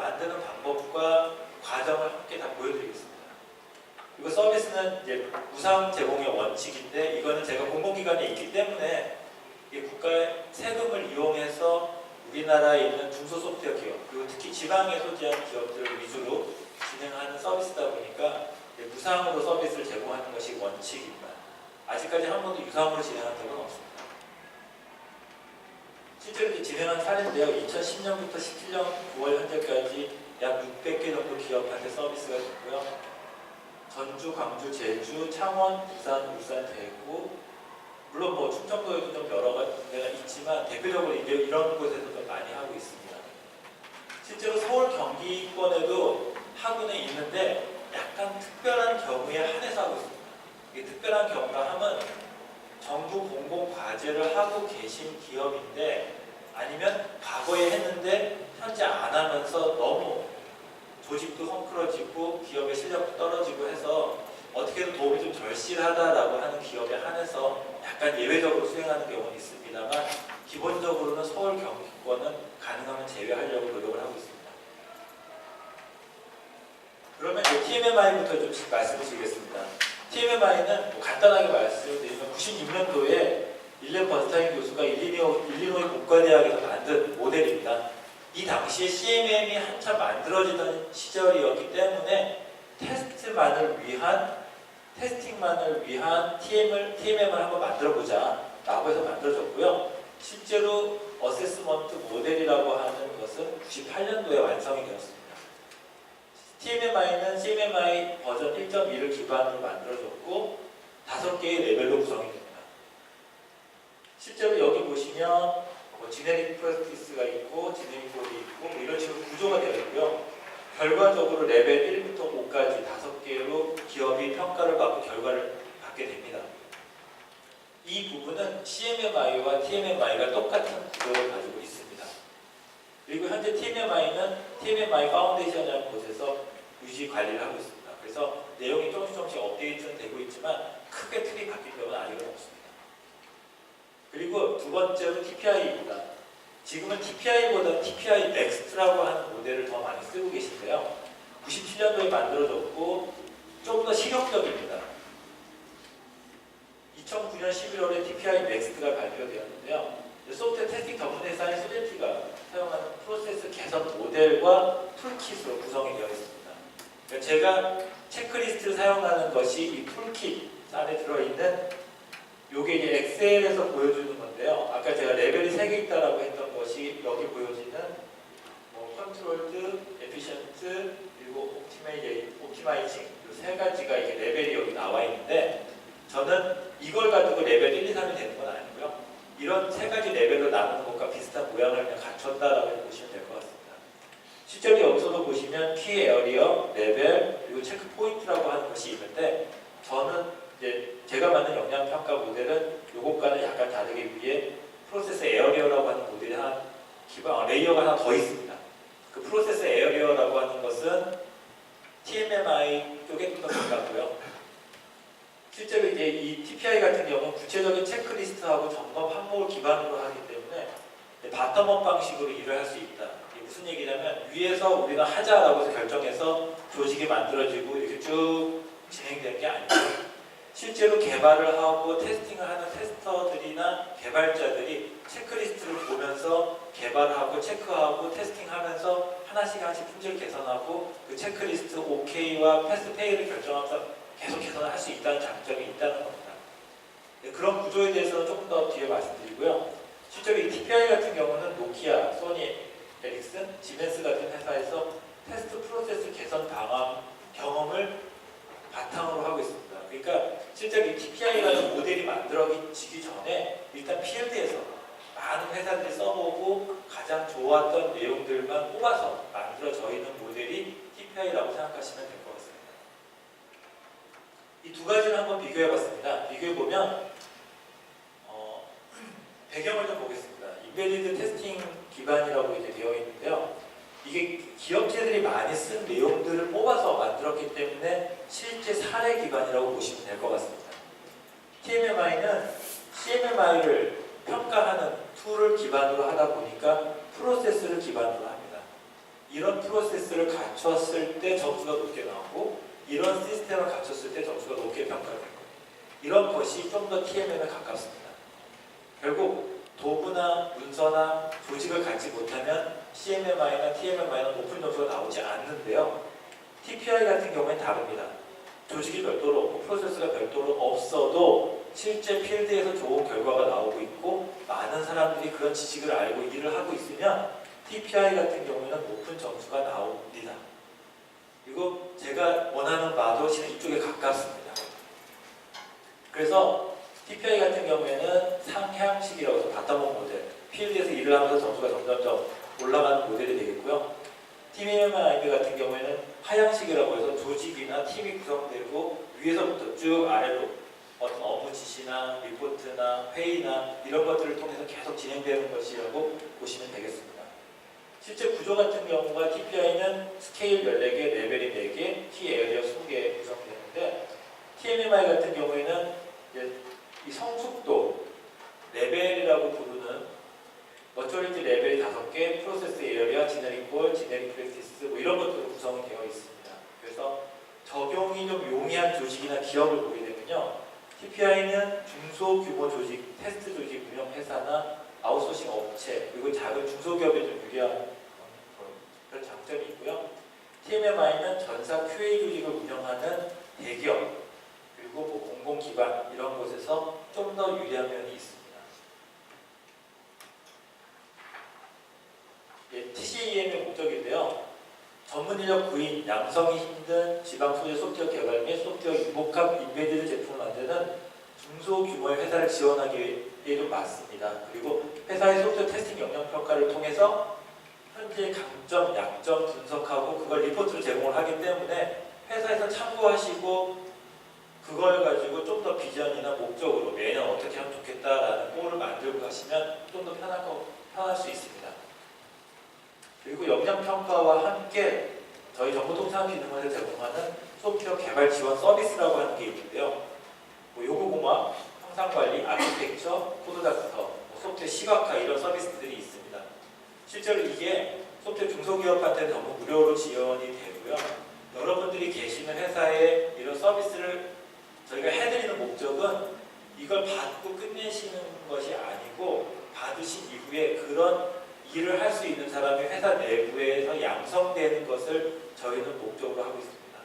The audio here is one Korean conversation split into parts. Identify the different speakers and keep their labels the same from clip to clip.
Speaker 1: 만드는 방법과 과정을 함께 다 보여드리겠습니다. 그리고 서비스는 이제 무상 제공의 원칙인데 이거는 제가 공공기관에 있기 때문에 이 국가의 세금을 이용해서 우리나라에 있는 중소소프트웨어 기업 그리고 특히 지방에 소재한 기업들을 위주로 진행하는 서비스다 보니까 무상으로 서비스를 제공하는 것이 원칙입니다. 아직까지 한 번도 유상으로 진행한 적은 없습니다. 실제로 진행한 사례인데요. 2010년부터 17년 9월 현재까지 약 600개 정도 기업한테 서비스가 됐고요. 전주, 광주, 제주, 창원, 부산, 울산, 대구 물론 뭐 충청도에도 좀 여러 가지가 있지만 대표적으로 이런 곳에서 좀 많이 하고 있습니다. 실제로 서울 경기권에도 하고는 있는데 약간 특별한 경우에 한해서 하고 있습니다. 이게 특별한 경우라 하면 정부 공공 과제를 하고 계신 기업인데 아니면 과거에 했는데 현재 안 하면서 너무 조직도 헝클어지고 기업의 실력도 떨어지고 해서 어떻게든 도움이 좀 절실하다라고 하는 기업에 한해서 약간 예외적으로 수행하는 경우는 있습니다만 기본적으로는 서울 경기권은 가능하면 제외하려고 노력을 하고 있습니다. 그러면 이제 TMMI부터 좀 말씀을 드리겠습니다. TMMI는 뭐 간단하게 말씀드리면 96년도에 일렌 번스타인 교수가 일리노, 일리노이 공과대학에서 만든 모델입니다. 이 당시에 CMM이 한참 만들어지던 시절이었기 때문에 테스트만을 위한 테스팅만을 위한 TM을, TMM을 한번 만들어보자 라고 해서 만들어졌고요. 실제로 어세스먼트 모델이라고 하는 것은 98년도에 완성이 되었습니다. TMMI는 CMMI 버전 1.2를 기반으로 만들어졌고 다섯 개의 레벨로 구성이 됩니다. 실제로 여기 보시면 뭐 지네릭 프랙티스가 있고 지네릭 콜이 있고 뭐 이런 식으로 구조가 되어 있고요. 결과적으로 레벨 1부터 5까지 다섯 개로 기업이 평가를 받고 결과를 받게 됩니다. 이 부분은 CMMI와 TMMI가 똑같은 구조를 가지고 있습니다. 그리고 현재 TMMI는 TMMI 파운데이션이라는 곳에서 유지 관리를 하고 있습니다. 그래서 내용이 조금씩 조금씩 업데이트는 되고 있지만 크게 틀이 바뀐 경우는 아직은 없습니다. 그리고 두 번째로 TPI입니다. 지금은 TPI보다 TPI 넥스트라고 하는 모델을 더 많이 쓰고 계신데요. 97년도에 만들어졌고 좀 더 실용적입니다. 2009년 11월에 TPI 넥스트가 발표되었는데요. 소프트웨어 테스팅 전문 회사인 소제티가 사용하는 프로세스 개선 모델과 툴킷으로 구성이 되어 있습니다. 제가 체크리스트를 사용하는 것이 이 툴킷 안에 들어있는 요게 이제 엑셀에서 보여주는 건데요. 아까 제가 레벨이 3개 있다라고 했던 것이 여기 보여지는 뭐 컨트롤드, 에피션트, 그리고 옵티마이징 이세 가지가 이게 레벨이 여기 나와 있는데 저는 이걸 가지고 레벨 1, 2, 3이 되는 건 아니고요. 이런 세 가지 레벨로 나누는 것과 비슷한 모양을 그냥 갖췄다라고 보시면 될 것 같습니다. 실제로 여기서도 보시면 키 에어리어, 레벨, 그리고 체크 포인트라고 하는 것이 있는데 저는 이제 제가 만든 영양 평가 모델은 이것과는 약간 다르게 위에 프로세스 에어리어라고 하는 모델이 하나 기반 어, 레이어가 하나 더 있습니다. 그 프로세스 에어리어라고 하는 것은 TMMI 쪽에 좀 더 가깝고요. 실제로 이제 이 TPI 같은 경우는 구체적인 체크리스트하고 점검 항목을 기반으로 하기 때문에 바텀업 방식으로 일을 할 수 있다. 이게 무슨 얘기냐면 위에서 우리가 하자라고 해서 결정해서 조직이 만들어지고 이렇게 쭉 진행되는 게 아니고 실제로 개발을 하고 테스팅을 하는 테스터들이나 개발자들이 체크리스트를 보면서 개발하고 체크하고 테스팅하면서 하나씩 하나씩 품질 개선하고 그 체크리스트 OK와 패스 페이를 결정하면서 계속 개선을 할 수 있다는 장점이 있다는 겁니다. 네, 그런 구조에 대해서는 조금 더 뒤에 말씀드리고요. 실제로 이 TPI 같은 경우는 노키아, 소니, 에릭슨, 지멘스 같은 회사에서 테스트 프로세스 개선 방안 경험을 바탕으로 하고 있습니다. 그러니까 실제로 이 TPI라는 모델이 만들어지기 전에 일단 필드에서 많은 회사들이 써보고 가장 좋았던 내용들만 뽑아서 만들어져 있는 모델이 TPI라고 생각하시면 될 것 같습니다. 이 두 가지를 한번 비교해봤습니다. 비교해보면 어, 배경을 좀 보겠습니다. 인베디드 테스팅 기반이라고 이제 되어. 이게 기업체들이 많이 쓴 내용들을 뽑아서 만들었기 때문에 실제 사례 기반이라고 보시면 될 것 같습니다. TMMI는 CMMI를 평가하는 툴을 기반으로 하다 보니까 프로세스를 기반으로 합니다. 이런 프로세스를 갖췄을 때 점수가 높게 나오고 이런 시스템을 갖췄을 때 점수가 높게 거예요. 이런 것이 좀 더 TMM에 가깝습니다. 결국 도구나 문서나 조직을 갖지 못하면 CMMI나 TMMI나 높은 점수가 나오지 않는데요. TPI 같은 경우에는 다릅니다. 조직이 별도로 없고 프로세스가 별도로 없어도 실제 필드에서 좋은 결과가 나오고 있고 많은 사람들이 그런 지식을 알고 일을 하고 있으면 TPI 같은 경우에는 높은 점수가 나옵니다. 그리고 제가 원하는 바도시는 이쪽에 가깝습니다. 그래서 TPI 같은 경우에는 상향식이라고 해서 바텀업 모델, 필드에서 일을 하면서 점수가 점점점 올라가는 모델이 되겠고요. TMMI 같은 경우에는 하향식이라고 해서 조직이나 팀이 구성되고 위에서부터 쭉 아래로 어떤 업무 지시나 리포트나 회의나 이런 것들을 통해서 계속 진행되는 것이라고 보시면 되겠습니다. 실제 구조 같은 경우가 TPI는 스케일 14개, 레벨이 4개, 키 에어리어 20개 구성되는데 TMMI 같은 경우에는 이 성숙도 레벨이라고 부르는 어쩌리티 레벨이 5개, 프로세스 에어리어, 지네릭 볼, 지네릭 프랙티스 뭐 이런 것들로 구성이 되어 있습니다. 그래서 적용이 좀 용이한 조직이나 기업을 보게 되면요. TPI는 중소규모 조직, 테스트 조직 운영 회사나 아웃소싱 업체 그리고 작은 중소기업에 좀 유리한 그런 장점이 있고요. TMMI는 전사 QA 조직을 운영하는 대기업 그리고 뭐 공공기관 이런 곳에서 좀 더 유리한 면이 있습니다. 예, TCEM의 목적인데요. 전문 인력 구인, 양성이 힘든 지방 소재 소프트웨어 개발 및 소프트웨어 유복합 인베디드 제품을 만드는 중소규모의 회사를 지원하기에도 맞습니다. 그리고 회사의 소프트웨어 테스팅 역량 평가를 통해서 현재 강점, 약점 분석하고 그걸 리포트로 제공을 하기 때문에 회사에서 참고하시고 그걸 가지고 좀 더 비전이나 목적으로 매년 어떻게 하면 좋겠다라는 골을 만들고 가시면 좀 더 편할, 거, 편할 수 있습니다. 그리고 역량 평가와 함께 저희 정보통상기능원에서 제공하는 소프트웨어 개발 지원 서비스라고 하는 게 있는데요. 뭐 요구공학, 형상관리, 아키텍처, 코드닥터, 뭐 소프트웨어 시각화 이런 서비스들이 있습니다. 실제로 이게 소프트웨어 중소기업한테는 전부 무료로 지원이 되고요. 여러분들이 계시는 회사에 이런 서비스를 저희가 해드리는 목적은 이걸 받고 끝내시는 것이 아니고 받으신 이후에 그런 일을 할 수 있는 사람이 회사 내부에서 양성되는 것을 저희는 목적으로 하고 있습니다.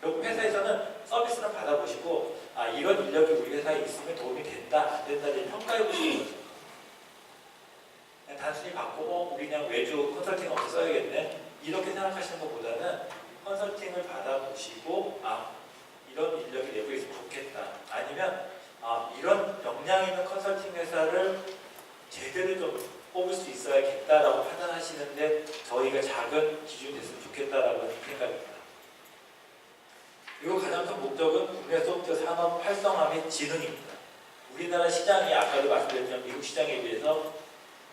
Speaker 1: 결국 회사에서는 서비스를 받아보시고 아 이런 인력이 우리 회사에 있으면 도움이 된다 안 된다를 평가해 보시는 거죠. 단순히 받고 어, 우리 그냥 외주 컨설팅 업체 써야겠네 이렇게 생각하시는 것보다는 컨설팅을 받아보시고 아 이런 인력이 내부에 있으면 좋겠다 아니면 아 이런 역량 있는 컨설팅 회사를 제대로 좀 뽑을 수 있어야겠다라고 판단하시는데 저희가 작은 기준이 됐으면 좋겠다라고 생각입니다. 그리고 가장 큰 목적은 국내 소프트웨어 산업 활성화 및 진흥입니다. 우리나라 시장이 아까도 말씀드렸지만 미국 시장에 비해서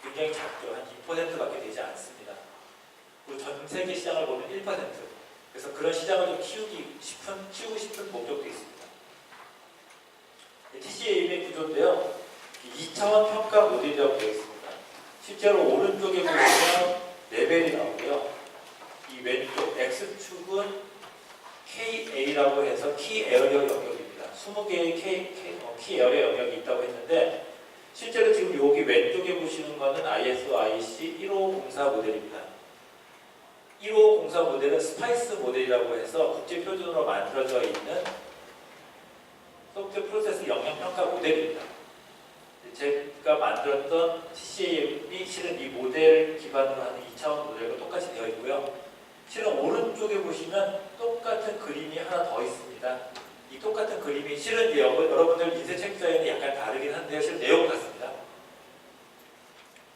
Speaker 1: 굉장히 작죠. 한 2%밖에 되지 않습니다. 그리고 전 세계 시장을 보면 1%. 그래서 그런 시장을 좀 키우기 싶은, 키우고 싶은 목적도 있습니다. TCA의 구조인데요. 2차원 평가 모델이라고 되어 있습니다. 실제로 오른쪽에 보시면 레벨이 나오고요. 이 왼쪽 X축은 KA라고 해서 키 에어리어 영역입니다. 20개의 K, K, 어, 키 에어리어 영역이 있다고 했는데 실제로 지금 여기 왼쪽에 보시는 거는 ISO IC 1504 모델입니다. 1504 모델은 스파이스 모델이라고 해서 국제 표준으로 만들어져 있는 소프트웨어 프로세스 영역 평가 모델입니다. 제가 만들었던 TCAM이 실은 이 모델 기반으로 하는 2차원 모델과 똑같이 되어 있고요. 실은 오른쪽에 보시면 똑같은 그림이 하나 더 있습니다. 이 똑같은 그림이 실은 여러분들 인쇄 책자에는 약간 다르긴 한데요. 실은 내용 같습니다.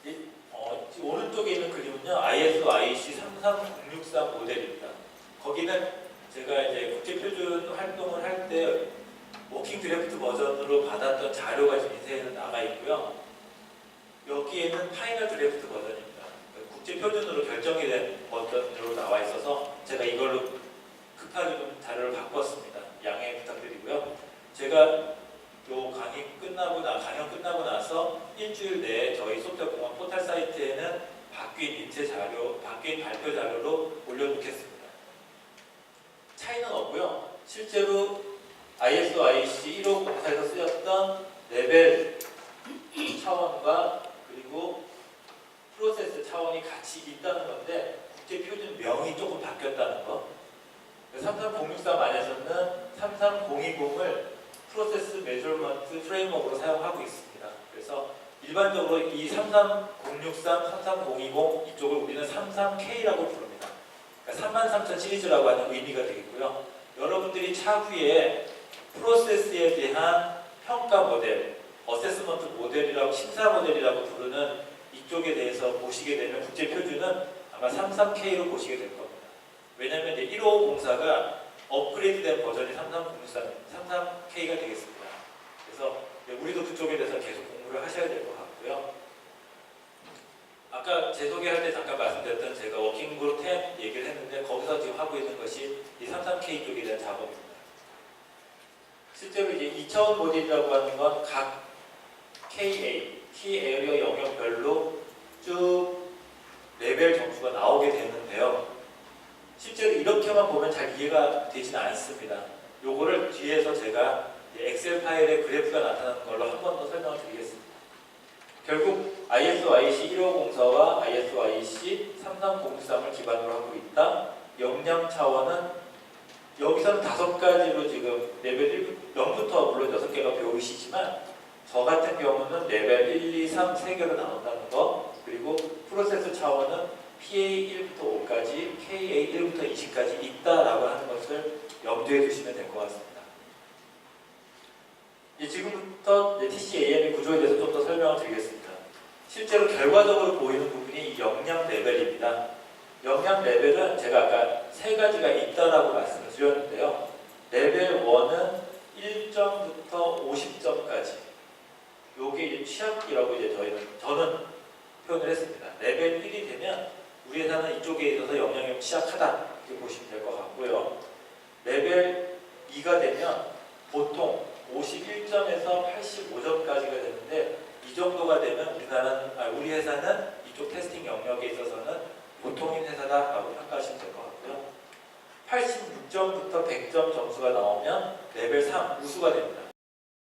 Speaker 1: 이, 어, 오른쪽에 있는 그림은요. ISO IC 33063 모델입니다. 거기는 제가 이제 국제 표준 활동을 할때 워킹 드래프트 버전으로 받았던 자료가 지금 인쇄에 나가 있고요. 여기에는 파이널 드래프트 버전입니다. 국제 표준으로 결정이 된 버전으로 나와 있어서 제가 이걸로 급하게 좀 자료를 바꿨습니다. 양해 부탁드리고요. 제가 요 강의 끝나고 나 강연 끝나고 나서 일주일 내에 저희 소프트웨어 공학 포털 사이트에는 바뀐 인체 자료, 바뀐 발표 자료로 올려놓겠습니다. 차이는 없고요. 실제로 ISO IC 150에서 쓰였던 레벨 차원과 그리고 프로세스 차원이 같이 있다는 건데 국제 표준 명이 조금 바뀌었다는 거. 33063 안에서는 33020을 프로세스 메저먼트 프레임워크로 사용하고 있습니다. 그래서 일반적으로 이 33063, 33020 이쪽을 우리는 33K라고 부릅니다. 그러니까 33000 시리즈라고 하는 의미가 되겠고요. 여러분들이 차후에 프로세스에 대한 평가 모델, 어세스먼트 모델이라고 심사 모델이라고 부르는 이쪽에 대해서 보시게 되면 국제 표준은 아마 33K로 보시게 될 겁니다. 왜냐하면 이제 1554가 업그레이드된 버전이 3303, 33K가 되겠습니다. 그래서 우리도 그쪽에 대해서 계속 공부를 하셔야 될 것 같고요. 아까 제 소개할 때 잠깐 말씀드렸던 제가 워킹그룹 10 얘기를 했는데 거기서 지금 하고 있는 것이 이 33K 쪽에 대한 작업입니다. 실제로 이제 2차원 모델이라고 하는 건 각 KA, 키 에어리어 영역별로 쭉 레벨 점수가 나오게 되는데요. 실제로 이렇게만 보면 잘 이해가 되지는 않습니다. 요거를 뒤에서 제가 이 엑셀 파일에 그래프가 나타나는 걸로 한 번 더 설명을 드리겠습니다. 결국 ISO IC 1504와 ISO IC 3303을 기반으로 하고 있다. 역량 차원은 여기서는 다섯 가지로 지금 레벨 1, 0부터 물론 여섯 개가 배우시지만 저 같은 경우는 레벨 1, 2, 3, 3개로 나눈다는 거 그리고 프로세스 차원은 PA 1부터 5까지, KA 1부터 20까지 있다라고 하는 것을 염두에 두시면 될 것 같습니다. 이제 지금부터 TCAM의 구조에 대해서 좀 더 설명을 드리겠습니다. 실제로 결과적으로 보이는 부분이 이 역량 레벨입니다. 역량 레벨은 제가 아까 세 가지가 있다라고 말씀을 드렸는데요. 레벨 1은 1점부터 50점까지. 요게 이제 취약이라고 이제 저희는 저는 표현을 했습니다. 레벨 1이 되면 우리 회사는 이쪽에 있어서 영향력이 취약하다 이렇게 보시면 될 것 같고요. 레벨 2가 되면 보통 51점에서 85점까지가 되는데 이 정도가 되면 우리나라는 아, 우리 회사는 이쪽 테스팅 영역에 있어서는 보통인 회사다라고 평가하시면 될 것 같고요. 86점부터 100점 점수가 나오면 레벨 3 우수가 됩니다.